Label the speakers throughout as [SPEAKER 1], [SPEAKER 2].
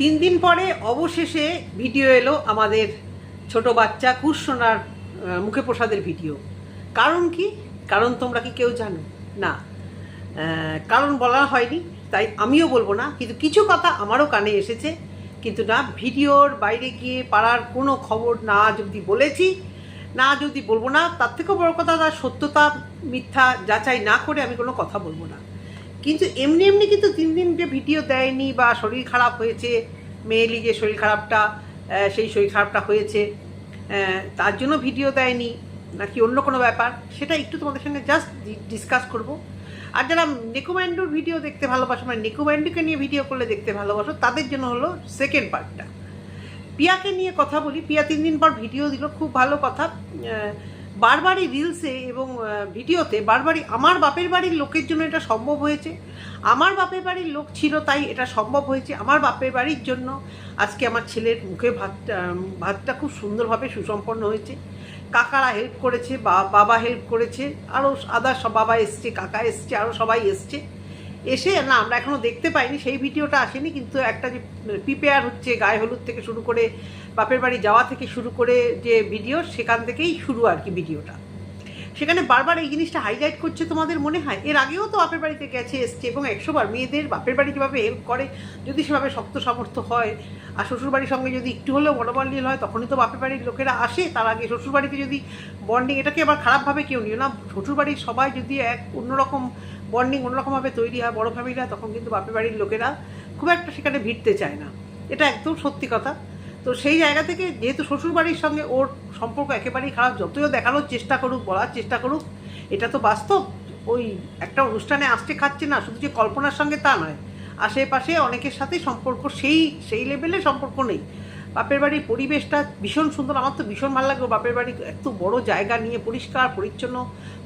[SPEAKER 1] তিন দিন পরে অবশেষে ভিডিও এলো আমাদের ছোট বাচ্চা কুশোনার মুখে প্রসাদের ভিডিও। কারণ কি? কারণ তোমরা কি কেউ জানো? না। কারণ বলা হয়নি, তাই আমিও বলব না। কিন্তু কিছু কথা আমারও কানে এসেছে। কিন্তু না, ভিডিওর বাইরে গিয়ে পাড়ার কোনো খবর না যদি বলেছি, না যদি বলব না, তার থেকেও বড় কথা, তার সত্যতা, মিথ্যা যাচাই না করে আমি কোনো কথা বলব না। কিন্তু এমনি এমনি কিন্তু তিন দিন যে ভিডিও দেয়নি বা শরীর খারাপ হয়েছে মেয়েলি যে শরীর খারাপটা সেই শরীর খারাপটা হয়েছে তার জন্য ভিডিও দেয়নি, নাকি অন্য কোনো ব্যাপার, সেটা একটু তোমাদের সঙ্গে জাস্ট ডিসকাস করব। আর যারা নেকোম্যান্ডোর ভিডিও দেখতে ভালোবাসো মানে নেকোম্যান্ডোকে নিয়ে ভিডিও করলে দেখতে ভালোবাসো, তাদের জন্য হলো সেকেন্ড পার্টটা পিয়াকে নিয়ে কথা বলি, পিয়া তিন দিন পর ভিডিও দিল, খুব ভালো কথা বারবারই রিলসে এবং ভিডিওতে বারবারই আমার বাপের বাড়ির লোকের জন্য এটা সম্ভব হয়েছে। আমার বাপের বাড়ির লোক ছিল তাই এটা সম্ভব হয়েছে। আমার বাপের বাড়ির জন্য আজকে আমার ছেলের মুখে ভাতটা ভাতটা খুব সুন্দরভাবে সুসম্পন্ন হয়েছে। কাকারা হেল্প করেছে, বা, বাবা হেল্প করেছে আরও আদার সব বাবা এসছে, কাকা এসছে আরও সবাই এসছে। এসে, না, আমরা এখনও দেখতে পাইনি, সেই ভিডিওটা আসেনি, কিন্তু একটা যে প্রিপেয়ার হচ্ছে গায়ে হলুদ থেকে শুরু করে বাপের বাড়ি যাওয়া থেকে শুরু করে যে ভিডিও, সেখান থেকেই শুরু আর কি ভিডিওটা। সেখানে বারবার এই জিনিসটা হাইলাইট করছে তোমাদের মনে হয়? এর আগেও তো বাপের বাড়িতে গেছে, এসছে এবং একশোবার মেয়েদের বাপের বাড়ি যেভাবে হেল্প করে, যদি সেভাবে শক্ত সামর্থ্য হয়, আর শ্বশুরবাড়ির সঙ্গে যদি একটু হলেও মনোবল হয়, তখনই তো বাপের বাড়ির লোকেরা আসে। তার আগে শ্বশুরবাড়িতে যদি বন্ডিং এটাকে আবার খারাপভাবে কেউ নিও না। শ্বশুরবাড়ির সবাই যদি এক অন্যরকম বন্ডিং অন্যরকমভাবে তৈরি হয়, বড়ো ফ্যামিলি হয়, তখন কিন্তু বাপের বাড়ির লোকেরা খুব একটা সেখানে ভিড়তে চায় না। এটা একদম সত্যি কথা। তো সেই জায়গা থেকে যেহেতু শ্বশুরবাড়ির সঙ্গে ওর সম্পর্ক একেবারেই খারাপ, যতই দেখানোর চেষ্টা করুক, বলার চেষ্টা করুক, এটা তো বাস্তব। ওই একটা অনুষ্ঠানে আসতে খাচ্ছে না, শুধু যে কল্পনার সঙ্গে তা নয়। আশেপাশে অনেকের সাথে সম্পর্ক সেই সেই লেভেলে সম্পর্ক নেই। বাপের বাড়ির পরিবেশটা ভীষণ সুন্দর, আমার তো ভীষণ ভালো লাগে। বাপের বাড়ি এত বড় জায়গা নিয়ে পরিষ্কার, পরিচ্ছন্ন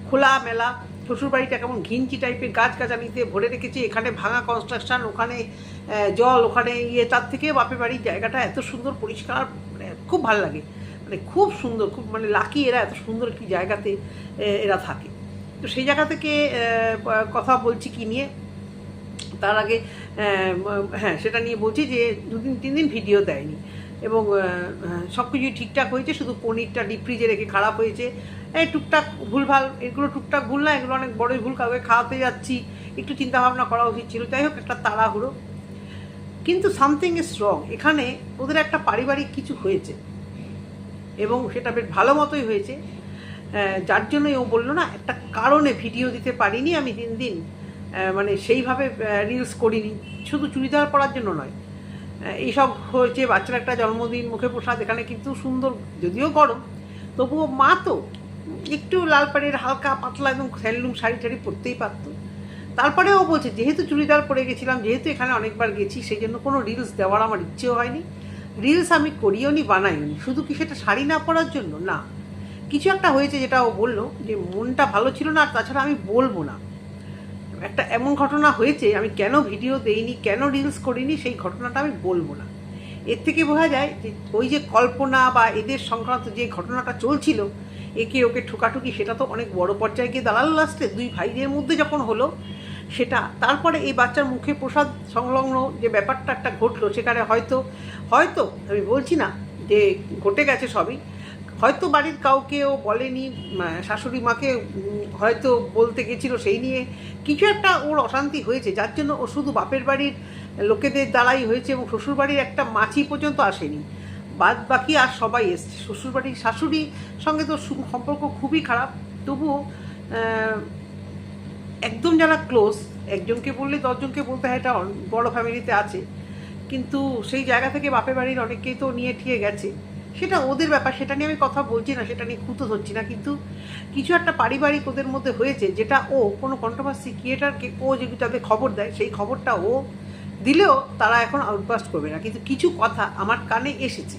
[SPEAKER 1] খোলা মেলা শ্বশুর বাড়িটা কেমন ঘিঞ্চি টাইপের গাছ গাছালিতে ভরে রেখেছি, এখানে ভাঙা কনস্ট্রাকশন ওখানে জল, ওখানে ইয়ে তার থেকে বাপের বাড়ির জায়গাটা এত সুন্দর পরিষ্কার মানে খুব ভালো লাগে। মানে খুব সুন্দর, খুব মানে লাকি এরা এত সুন্দর একটি জায়গাতে এরা থাকে। তো সেই জায়গা থেকে কথা বলছি কি নিয়ে? তার আগে হ্যাঁ সেটা নিয়ে বলছি যে দুদিন তিন দিন ভিডিও দেয়নি। এবং সব কিছুই ঠিকঠাক হয়েছে, শুধু পনিরটা ডিপ ফ্রিজে রেখে খারাপ হয়েছে। এই টুকটাক ভুলভাল, এগুলো টুকটাক ভুল না, এগুলো অনেক বড়ই ভুল, কাউকে খাওয়াতে যাচ্ছি, একটু চিন্তা ভাবনা করা উচিত ছিল। যাই হোক, একটা তাড়াহুড়ো। কিন্তু সামথিং ইজ রং এখানে ওদের একটা পারিবারিক কিছু হয়েছে। এবং সেটা বেশ ভালো মতোই হয়েছে। যার জন্যই ও বলল না, একটা কারণে ভিডিও দিতে পারিনি আমি দিন দিন। মানে সেইভাবে রিলস করিনি। শুধু চুড়িদার পরার জন্য নয়। এইসব হয়েছে, বাচ্চার একটা জন্মদিন, মুখে প্রসাদ, এখানে কিন্তু সুন্দর, যদিও গরম, তবুও মা তো একটু লাল পাড়ের হালকা পাতলা একদম হ্যান্ডলুম শাড়ি টাড়ি পরতেই পারতো। তারপরে ও বলছে, যেহেতু চুড়িদার পরে গেছিলাম, যেহেতু এখানে অনেকবার গেছি সেই জন্য কোনো রিলস দেওয়ার আমার ইচ্ছেও হয়নি। রিলস আমি করিও নি, বানাইও নি। শুধু কি সেটা শাড়ি না পরার জন্য? না। কিছু একটা হয়েছে যেটা ও বলল যে, মনটা ভালো ছিল না, আর তাছাড়া আমি বলব না। একটা এমন ঘটনা হয়েছে, আমি কেন ভিডিও দেইনি, কেন রিলস করিনি, সেই ঘটনাটা আমি বলব না। এর থেকে বোঝা যায় যে, ওই যে কল্পনা বা এদের সংক্রান্ত যে ঘটনাটা চলছিল একে ওকে ঠোকাঠুকি, সেটা তো অনেক বড় পর্যায়ে গিয়ে দাঁড়াল লাস্টে দুই ভাইদের মধ্যে যখন হলো, সেটা তারপরে এই বাচ্চার মুখে প্রসাদ সংলগ্ন যে ব্যাপারটা একটা ঘটলো, সেখানে হয়তো হয়তো, আমি বলছি না যে ঘটে গেছে সবই, হয়তো বাড়ির কাউকেও বলেনি শাশুড়ি মাকে হয়তো বলতে গেছিল সেই নিয়ে, কিছু একটা ওর অশান্তি হয়েছে, যার জন্য ও শুধু বাপের বাড়ির লোকেদের দ্বারাই হয়েছে এবং শ্বশুরবাড়ির একটা মাছি পর্যন্ত আসেনি। বাদ বাকি আর সবাই এসছে। শ্বশুরবাড়ির শাশুড়ি সঙ্গে তো সম্পর্ক খুবই খারাপ। তবুও একদম যারা ক্লোজ একজনকে বললে দশজনকে বলতে হয়, এটা বড় ফ্যামিলিতে আছে। কিন্তু সেই জায়গা থেকে বাপের বাড়ির অনেকেই তো নিয়ে ঠিয়ে গেছে। সেটা ওদের ব্যাপার, সেটা নিয়ে আমি কথা বলছি না, সেটা নিয়ে খুঁতো ধরছি না। কিন্তু কিছু একটা পারিবারিক ওদের মধ্যে হয়েছে, যেটা ও কোনো কন্ট্রোভার্সি ক্রিয়েটারকে ও যদি তাদের খবর দেয়, সেই খবরটা ও দিলেও তারা এখন আউটবাস্ট করবে না। কিন্তু কিছু কথা আমার কানে এসেছে।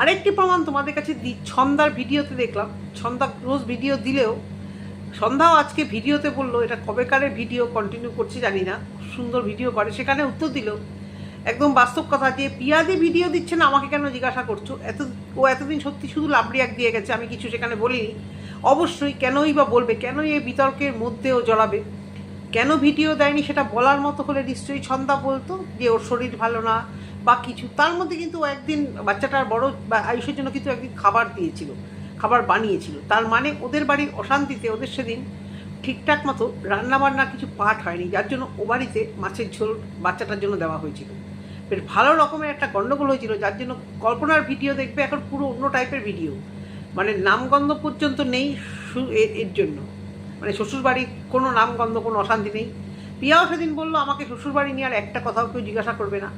[SPEAKER 1] আরেকটি প্রমাণ তোমাদের কাছে দি, ছন্দার ভিডিওতে দেখলাম। ছন্দা রোজ ভিডিও দিলেও, সন্ধ্যাও আজকে ভিডিওতে বলল, এটা কবেকারের ভিডিও কন্টিনিউ করছে, জানি না। সুন্দর ভিডিও করে। সেখানে উত্তর দিল, একদম বাস্তব কথা যে পিয়াদি ভিডিও দিচ্ছে না, আমাকে কেন জিজ্ঞাসা করছ? এত, ও এতদিন সত্যি শুধু লাভরিয়াক দিয়ে গেছে, আমি কিছু সেখানে বলিনি। অবশ্যই কেনই বা বলবে, কেনই এই বিতর্কের মধ্যেও জড়াবে? কেন ভিডিও দেয়নি সেটা বলার মতো হলে নিশ্চয়ই ছন্দা বলতো যে ওর শরীর ভালো না বা কিছু। তার মধ্যে কিন্তু একদিন বাচ্চাটার বড় বা আয়ুষের জন্য কিন্তু একদিন খাবার দিয়েছিল, খাবার বানিয়েছিল। তার মানে ওদের বাড়ির অশান্তিতে ওদের সেদিন ঠিকঠাক মতো রান্নাবান্না কিছু পাঠ হয়নি, যার জন্য ও বাড়িতে মাছের ঝোল বাচ্চাটার জন্য দেওয়া হয়েছিল। বেশ ভালো রকমের একটা গণ্ডগোল হয়েছিল, যার জন্য কল্পনার ভিডিও দেখবে এখন পুরো অন্য টাইপের ভিডিও। মানে নামগন্ধ পর্যন্ত নেই এর জন্য। মানে শ্বশুরবাড়ির কোনো নামগন্ধ, কোনো অশান্তি নেই। পিয়াও সেদিন বলল, আমাকে শ্বশুরবাড়ি নিয়ে আর একটা কথাও কেউ জিজ্ঞাসা করবে না।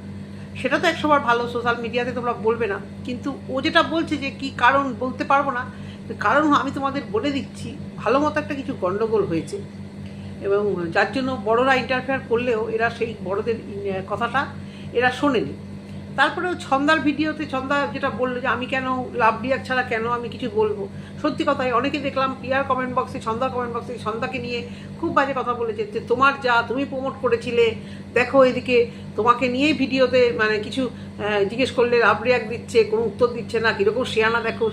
[SPEAKER 1] সেটা তো একশোবার ভালো, সোশ্যাল মিডিয়াতে তোমরা বলবে না। কিন্তু ও যেটা বলছে যে কি কারণ বলতে পারব না কারণ আমি তোমাদের বলে দিচ্ছি, ভালো মতো একটা কিছু গণ্ডগোল হয়েছে। এবং যার জন্য বড়রা ইন্টারফেয়ার করলেও এরা সেই বড়দের কথাটা এরা শোনেনি। তারপরেও ছন্দার ভিডিওতে, ছন্দা যেটা বলল যে আমি কেন লাভ ডিয়ার ছাড়া কেন আমি কিছু বলব? সত্যি কথাই অনেকে দেখলাম পিয়ার কমেন্ট বক্সে ছন্দার কমেন্ট বক্সে ছন্দাকে নিয়ে খুব বাজে কথা বলেছে যে তোমার যা, তুমি প্রমোট করেছিলে, দেখো এদিকে, তোমাকে নিয়েই ভিডিওতে মানে কিছু জিজ্ঞেস করলে লাভ রিয়াক্ট দিচ্ছে, কোনো উত্তর দিচ্ছে না, কীরকম শিয়ানা দেখো।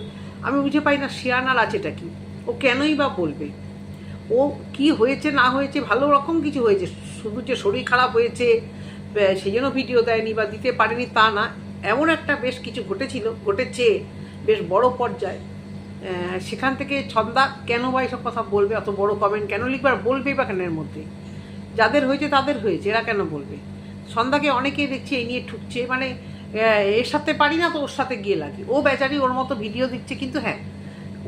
[SPEAKER 1] আমি বুঝে পাই না শিয়ানার আছেটা কি? ও কেনই বা বলবে? ও কি হয়েছে না হয়েছে, ভালো রকম কিছু হয়েছে, শুধু যে শরীর খারাপ হয়েছে সেই জন্য ভিডিও দেয়নি বা দিতে পারেনি তা না। এমন একটা বেশ কিছু ঘটেছিল, ঘটেছে বেশ বড় পর্যায়ে। সেখান থেকে ছন্দা কেন বা এসব কথা বলবে, অত বড় কমেন্ট কেন লিখবে আর বলবেই বা কেন এর মধ্যে? যাদের হয়েছে তাদের হয়েছে, এরা কেন বলবে? সন্ধ্যাকে অনেকেই দেখছে এই নিয়ে ঠুকছে মানে এর সাথে পারি না তো ওর সাথে গিয়ে লাগে। ও বেচারি ওর মতো ভিডিও দিচ্ছে কিন্তু হ্যাঁ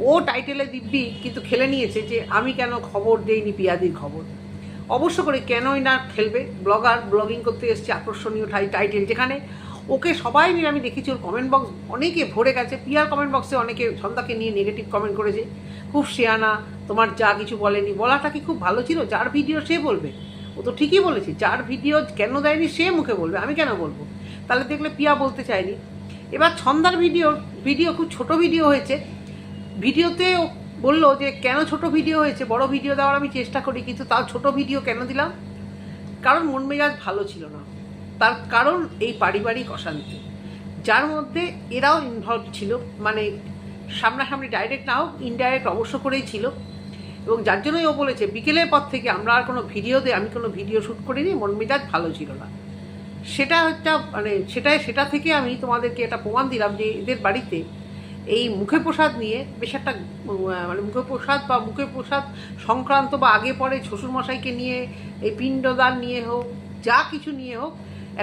[SPEAKER 1] ও টাইটেলে দিব্যি কিন্তু খেলে নিয়েছে যে আমি কেন খবর দেইনি পিয়াদির খবর। অবশ্য করে কেনই না খেলবে? ব্লগার, ব্লগিং করতে এসছে আকর্ষণীয় টাই টাইটেল যেখানে ওকে সবাই মিলে আমি দেখেছি ওর কমেন্ট বক্স অনেকে ভরে গেছে। পিয়ার কমেন্ট বক্সে অনেকে সন্ধ্যাকে নিয়ে নেগেটিভ কমেন্ট করেছে। খুব শেয়ানা, তোমার যা কিছু বলেনি। বলাটা কি খুব ভালো ছিল? যার ভিডিও সে বলবে। ও তো ঠিকই বলেছে, যার ভিডিও কেন দেয়নি সে মুখে বলবে। আমি কেন বলব? তাহলে দেখলে পিয়া বলতে চায়নি। এবার ছন্দার ভিডিও ভিডিও খুব ছোট ভিডিও হয়েছে। ভিডিওতে ও বলল যে, কেন ছোট ভিডিও হয়েছে? বড় ভিডিও দেওয়ার আমি চেষ্টা করি, কিন্তু তাও ছোট ভিডিও কেন দিলাম? কারণ মন মেজাজ ভালো ছিল না। তার কারণ এই পারিবারিক অশান্তি। যার মধ্যে এরাও ইনভলভ ছিল মানে সামনাসামনি ডাইরেক্ট না হোক ইনডাইরেক্ট অবশ্য করেই ছিল। এবং যার জন্যই ও বলেছে, বিকেলের পর থেকে আমরা আর কোনো ভিডিও দিয়ে আমি কোনো ভিডিও শ্যুট করিনি, মন মেজাজ ভালো ছিল না। সেটা হচ্ছে মানে সেটাই সেটা থেকে আমি তোমাদেরকে এটা প্রমাণ দিলাম যে, এদের বাড়িতে এই মুখে প্রসাদ নিয়ে বেশ একটা মানে মুখে প্রসাদ বা মুখে প্রসাদ সংক্রান্ত বা আগে পরে শ্বশুরমশাইকে নিয়ে, এই পিণ্ডদান নিয়ে হোক, যা কিছু নিয়ে হোক,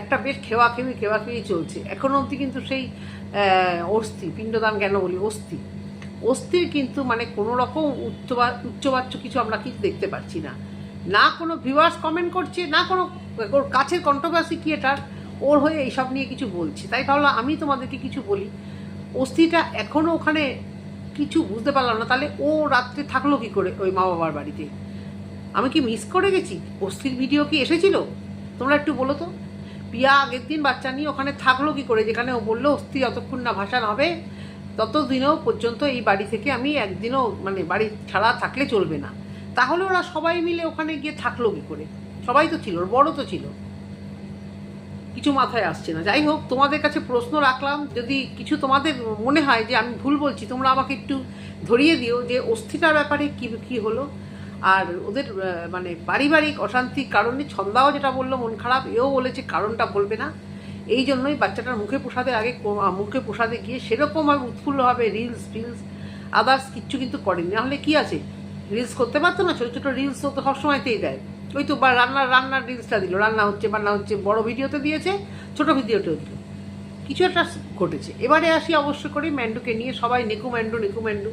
[SPEAKER 1] একটা বেশ খেওয়া খেয়ে খেওয়া খেয়ে চলছে। এখনও অবধি কিন্তু সেই অস্থি, পিণ্ডদান কেন বলি? অস্থি। অস্থির কিন্তু মানে কোনো রকম উচ্চবা, উচ্চবাচ্য কিছু আমরা কিছু দেখতে পাচ্ছি না। না কোনো ভিউয়ার্স কমেন্ট করছে, না কোনো, ওর কাছের কন্ট্রোভার্সি ক্রিয়েটার ওর হয়ে এইসব নিয়ে কিছু বলছে। তাই ভাবলাম আমি তোমাদেরকে কিছু বলি অস্থিটা এখনও ওখানে কিছু বুঝতে পারলাম না। তাহলে ও রাত্রে থাকল কি করে ওই মা বাবার বাড়িতে? আমি কি মিস করে গেছি? অস্থির ভিডিও কি এসেছিল? তোমরা একটু বলো তো। পিয়া আগের দিন বাচ্চা নিয়ে ওখানে থাকল কি করে? যেখানে ও বলল অস্থি যতক্ষণ না ভাসান হবে, ততদিনও পর্যন্ত এই বাড়ি থেকে আমি একদিনও মানে বাড়ি ছাড়া থাকলে চলবে না। তাহলে ওরা সবাই মিলে ওখানে গিয়ে থাকল কি করে? সবাই তো ছিল বড় তো ছিল। কিছু মাথায় আসছে না। যাই হোক, তোমাদের কাছে প্রশ্ন রাখলাম, যদি কিছু তোমাদের মনে হয় যে আমি ভুল বলছি, তোমরা আমাকে একটু ধরিয়ে দিও যে অস্থিতার ব্যাপারে কি, কী হলো। আর ওদের মানে পারিবারিক অশান্তির কারণে ছন্দাও যেটা বলল মন খারাপ, এও বলেছে কারণটা বলবে না। এই জন্যই বাচ্চাটার মুখে প্রসাদের আগে মুখে প্রসাদে গিয়ে সেরকমভাবে উৎফুল্লভাবে রিলস ফিলস আদার্স কিচ্ছু কিন্তু করেনি। নাহলে কি আছে? রিলস করতে পারতো না? ছোটো ছোটো রিলস তো সবসময়তেই দেয়। ওই তো রান্নার রান্নার রিলসটা দিল। রান্না হচ্ছে, বান্না হচ্ছে, বড় ভিডিওতে দিয়েছে, ছোট ভিডিওতেও দিল। কিছু একটা ঘটেছে। এবারে আসি অবশ্য করে ম্যান্ডুকে নিয়ে, সবাই নেকু ম্যান্ডু নেকু ম্যান্ডু।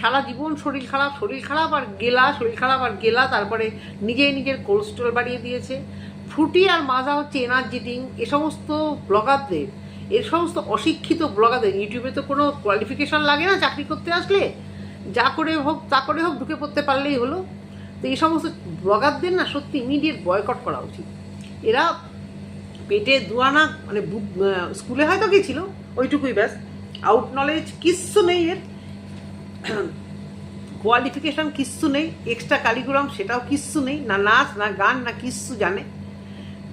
[SPEAKER 1] সারা জীবন শরীর খারাপ শরীর খারাপ আর গেলা, শরীর খারাপ আর গেলা, তারপরে নিজেই নিজের কোলেস্ট্রল বাড়িয়ে দিয়েছে। ফ্রুটি আর মাজা হচ্ছে এনার্জেটিং এ সমস্ত ব্লগারদের, এ সমস্ত অশিক্ষিত ব্লগারদের, ইউটিউবে তো কোনো কোয়ালিফিকেশন লাগে না চাকরি করতে আসলে। যা করে হোক, তা করে হোক, ঢুকে পড়তে পারলেই হলো। তো এই সমস্ত ব্লগারদের না সত্যি ইমিডিয়েট বয়কট করা উচিত। এরা পেটে দুয়ানা মানে স্কুলে হয়তো গেছিল, ওইটুকুই ব্যাস। আউট নলেজ কিচ্ছু নেই এর। কোয়ালিফিকেশন কিচ্ছু নেই এক্সট্রা কারিকুলাম সেটাও কিচ্ছু নেই, না নাচ, না গান, না কিচ্ছু জানে।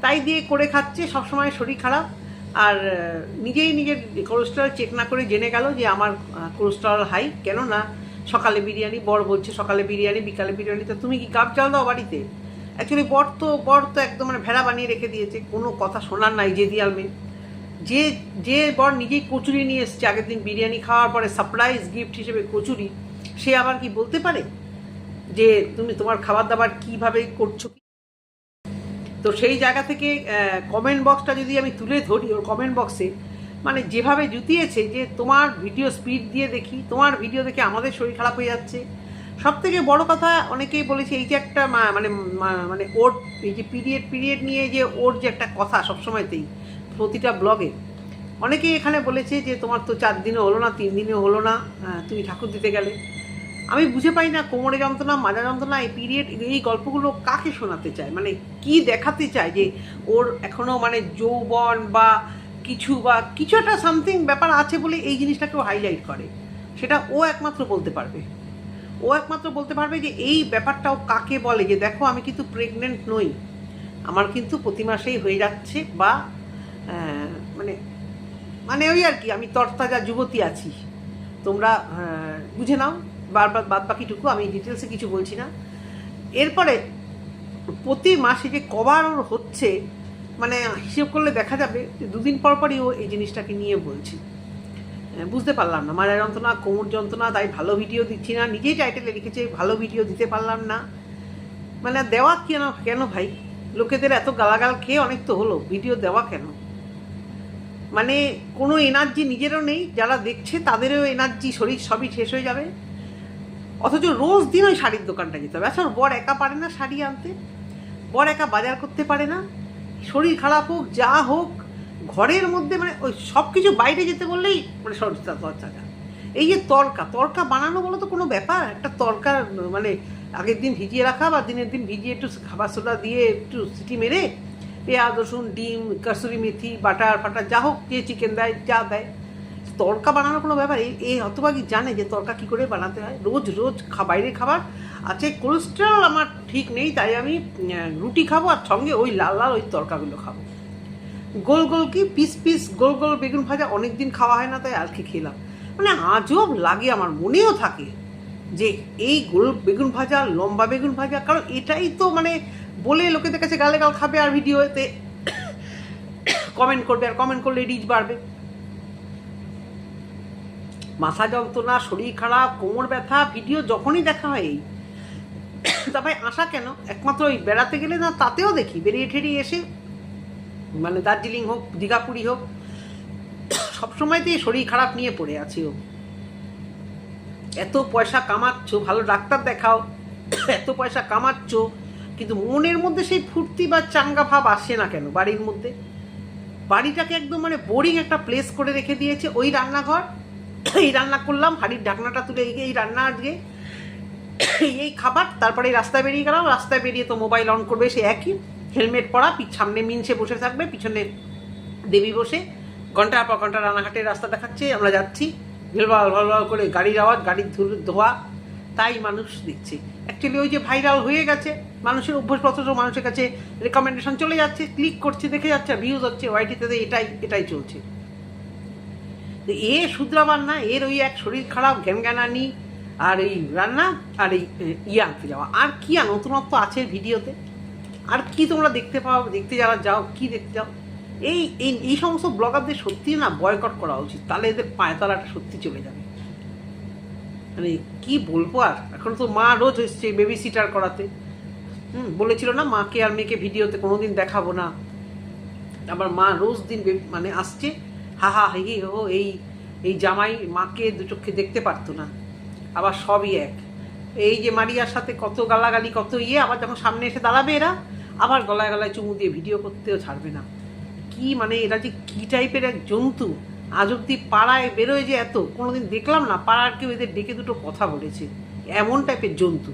[SPEAKER 1] তাই দিয়ে করে খাচ্ছে, সবসময় শরীর খারাপ। আর নিজেই নিজের কোলেস্টেরল চেক না করে জেনে গেল যে আমার কোলেস্টেরল হাই কেন না সকালে বিরিয়ানি, বর বলছে সকালে বিরিয়ানি, বিকালে বিরিয়ানি। তো তুমি কি কাপ চাল দাও বাড়িতে? অ্যাকচুয়ালি বর তো বর তো একদম মানে ভেড়া বানিয়ে রেখে দিয়েছে, কোনো কথা শোনার নাই যে দিয়াল মেয়ে। যে যে বর নিজেই কচুরি নিয়ে এসছে, আগের দিন বিরিয়ানি খাওয়ার পরে সারপ্রাইজ গিফট হিসেবে কচুরি, সে আবার কি বলতে পারে? যে তুমি তোমার খাবার দাবার কীভাবে করছ? তো সেই জায়গা থেকে কমেন্ট বক্সটা যদি আমি তুলে ধরি, ওর কমেন্ট বক্সে মানে যেভাবে জুতিয়েছে যে তোমার ভিডিও স্পিড দিয়ে দেখি, তোমার ভিডিও দেখে আমাদের শরীর খারাপ হয়ে যাচ্ছে। সব থেকে বড় কথা অনেকেই বলেছে, এই যে একটা মানে মানে ওর, এই যে পিরিয়ড পিরিয়ড নিয়ে যে ওর যে একটা কথা সবসময়তেই প্রতিটা ব্লগে অনেকেই এখানে বলেছে যে তোমার তো চার দিনও হলো না, তিন দিনও হলো না তুমি ঠাকুর দিতে গেলে। আমি বুঝে পাই না, কোমরে যন্ত্রণা মাজা যন্ত্রণা, এই পিরিয়ড এই গল্পগুলো কাকে শোনাতে চায়? মানে কি দেখাতে চায় যে ওর এখনও মানে যৌবন বা কিছু বা কিছু একটা সামথিং ব্যাপার আছে বলে এই জিনিসটাকেও হাইলাইট করে। সেটা ও একমাত্র বলতে পারবে। ও একমাত্র বলতে পারবে যে এই ব্যাপারটাও কাকে বলে যে দেখো আমি কিন্তু প্রেগনেন্ট নই। আমার কিন্তু প্রতি মাসেই হয়ে যাচ্ছে বা মানে মানে ওই আর কি, আমি তরতাজা যুবতী আছি। তোমরা বুঝে নাও, বারবার বাদ বাকিটুকু আমি ডিটেলসে কিছু বলছি না। এরপরে প্রতি মাসে যে কবার ওর হচ্ছে মানে হিসেব করলে দেখা যাবে যে দুদিন পর পরই ও এই জিনিসটাকে নিয়ে বলছে। বুঝতে পারলাম না। মারা যন্ত্রণা, কোমর যন্ত্রণা, তাই ভালো ভিডিও দিচ্ছি না। নিজেই টাইটেলে লিখেছে, ভালো ভিডিও দিতে পারলাম না। মানে দেওয়া কেন কেন ভাই? লোকেদের এত গালাগাল খেয়ে অনেক তো হলো। ভিডিও দেওয়া কেন? মানে কোনো এনার্জি নিজেরও নেই। যারা দেখছে তাদেরও এনার্জি শরীর সবই শেষ হয়ে যাবে। অথচ রোজ দিন ওই শাড়ির দোকানটা যেতে হবে। আচ্ছা বর একা পারে না শাড়ি আনতে? বর একা বাজার করতে পারে না? শরীর খারাপ হোক, যা হোক, ঘরের মধ্যে মানে ওই সব কিছু বাইরে যেতে বললেই মানে সরষা যা এই যে তরকা তরকা বানানো বলো তো কোনো ব্যাপার? একটা তরকা মানে আগের দিন ভিজিয়ে রাখা বা দিনের দিন ভিজিয়ে একটু খাবার সোডা দিয়ে একটু সিটি মেরে পেঁয়াজ, রসুন, ডিম, কাসুরি মেথি, বাটার ফাটার, যা হোক, যে চিকেন দেয়, যা দেয়। তরকা বানানোর কোনো ব্যাপার? এই হতভাগী জানে যে তরকা কী করে বানাতে হয়? রোজ রোজ বাইরের খাবার? আছে কোলেস্ট্রল আমার ঠিক নেই, তাই আমি রুটি খাব আর সঙ্গে ওই লাল লাল ওই তরকাগুলো খাব। গোল গোল কি? পিস পিস, গোল গোল বেগুন ভাজা অনেক দিন খাওয়া হয় না, তাই আর কি খেলাম। মানে আজব লাগে, আমার মনেও থাকে যে এই গোল বেগুন ভাজা, লম্বা বেগুন ভাজা, কারণ এটাই তো মানে বলে লোকেদের কাছে গালে গাল খাবে আর ভিডিওতে কমেন্ট করবে, আর কমেন্ট করলে রিচ বাড়বে। মাথা যন্ত্রণা, শরীর খারাপ, কোমর ব্যথা ভিডিও যখনই দেখা হয় এই, তবে আশা কেন? একমাত্র ওই বেড়াতে গেলে না, তাতেও দেখি, বেরিয়ে ঠেরিয়ে এসে মানে দার্জিলিং হোক, দীঘাপুরি হোক, সবসময়তেই শরীর খারাপ নিয়ে পড়ে আছি ও। এত পয়সা কামাচ্ছ, ভালো ডাক্তার দেখাও, এত পয়সা কামাচ্ছ, কিন্তু মনের মধ্যে সেই ফুর্তি বা চাঙ্গা ভাব আসে না কেন বাড়ির মধ্যে? বাড়িটাকে একদম মানে বোরিং একটা প্লেস করে রেখে দিয়েছে ওই রান্নাঘর এই রান্না করলাম, হাড়ির ঢাকনাটা তুলে এই রান্না আজকে। এই খাবার, তারপরে রাস্তায় বেরিয়ে গেলাম। রাস্তায় বেরিয়ে তো মোবাইল অন করবে, সে একই। হেলমেট পরা সামনে মিনসে বসে থাকবে, পিছনে দেবী বসে। ঘণ্টার পর ঘণ্টা রানাঘাটের রাস্তা দেখাচ্ছে, আমরা যাচ্ছি। ভেলভাল ভালভাল করে গাড়ির আওয়াজ, গাড়ির ধুলো- ধোয়া, তাই মানুষ দেখছে অ্যাকচুয়ালি ওই যে ভাইরাল হয়ে গেছে, মানুষের অভ্যাসপত্র মানুষের কাছে রেকমেন্ডেশন চলে যাচ্ছে ক্লিক করছে, দেখে যাচ্ছে ভিউজ হচ্ছে ওয়াইটিতে এটাই এটাই চলছে। তো এ শুধরাবার না, এর ওই এক শরীর খারাপ জ্ঞানানি আর এই রান্না, আর এই ইয়ে আনতে যাওয়া। আর কী নতুনত্ব আছে ভিডিওতে? আর কি তোমরা দেখতে পাও, দেখতে যারা যাও, কি দেখতে যাও? এই এই সমস্ত ব্লগারদের সত্যি না বয়কট করা উচিত। তাহলে এদের পায়তালাটা সত্যি চলে যাবে। মানে কি বলব আর? এখন তো মা রোজ এসছে বেবি সিটার করাতে। হুম, বলেছিল না মাকে আর মেয়েকে ভিডিওতে কোনোদিন দেখাবো না। আবার মা রোজ দিন মানে আসছে। হা হা, হি, হো এই এই জামাই মাকে দু চোখে দেখতে পারতো না। আবার সবই এক। এই যে মারিয়ার সাথে কত গালাগালি, কত ইয়ে আবার যখন সামনে এসে দাঁড়াবে এরা, আবার গলায় গলায় চুমু দিয়ে ভিডিও করতেও ছাড়বে না। কি মানে এরা যে কি টাইপের এক জন্তু? আজ অব্দি পাড়ায় বেরোয় যে এত, কোনোদিন দেখলাম না, পাড়ার কেউ এদের ডেকে দুটো কথা বলেছে। এমন টাইপের জন্তু।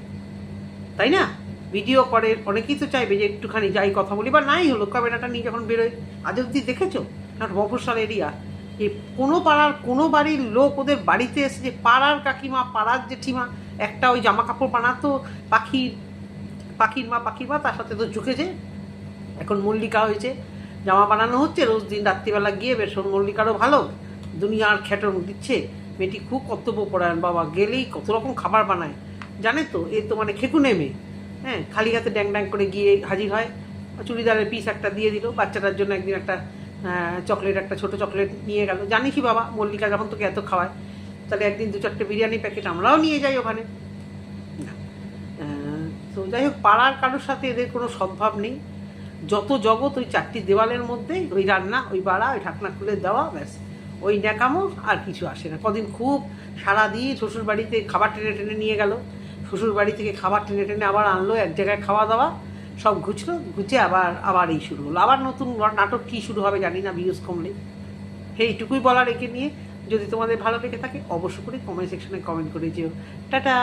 [SPEAKER 1] তাই না? ভিডিও করে, অনেকেই তো চাইবে যে একটুখানি যাই কথা বলি, বা নাই হলো, ক্যামেরাটা নিয়ে যখন বেরোয়, আজ অব্দি দেখেছ? কারণ মফস্বল এরিয়া এই কোনো পাড়ার, কোনো বাড়ির লোক ওদের বাড়িতে এসে যে পাড়ার কাকিমা, পাড়ার জেঠিমা, একটা ওই জামা কাপড় বানাতো, পাখির পাখির মা পাখির মা, তার সাথে তো ঝুঁকেছে এখন মল্লিকা হয়েছে, জামা বানানো হচ্ছে, রোজ দিন রাত্রিবেলা গিয়ে বেশ মল্লিকারও ভালো, দুনিয়ার খ্যাটন দিচ্ছে। মেয়েটি খুব কর্তব্য কর্তব্যপরায়ণ বাবা গেলেই কত রকম খাবার বানায়। জানে তো, এ তো মানে খেকুনে মেয়ে। হ্যাঁ খালি হাতে ড্যাং ড্যাং করে গিয়ে হাজির হয়, চুড়িদারের পিস একটা দিয়ে দিল, বাচ্চাটার জন্য একদিন একটা চকলেট একটা ছোট চকলেট নিয়ে গেল। জানি কি বাবা, মল্লিকা যখন তোকে এত খাওয়ায়, তাহলে একদিন দু চারটে বিরিয়ানি প্যাকেট আমরাও নিয়ে যাই ওখানে। তো যাই হোক, পাড়ার কারোর সাথে এদের কোনো সদ্ভাব নেই। যত জগৎ ওই চারটি দেওয়ালের মধ্যে ওই রান্না, ওই বাড়া, ওই ঢাকনা খুলে দেওয়া, ব্যাস। ওই ন্যাকামো, আর কিছু আসে না। কদিন খুব সারা দিয়ে শ্বশুর বাড়িতে খাবার টেনে টেনে নিয়ে গেল। শ্বশুর বাড়ি থেকে খাবার টেনে টেনে আবার আনলো, এক জায়গায় খাওয়া দাওয়া। সব ঘুচলো ঘুচে আবার আবার এই শুরু হলো। আবার নতুন নাটক কী শুরু হবে জানি না ভিউজ কমলে। এইটুকুই বলার একে নিয়ে যদি তোমাদের ভালো লেগে থাকে, অবশ্য করে কমেন্ট সেকশনে কমেন্ট করে যেও। টাটা!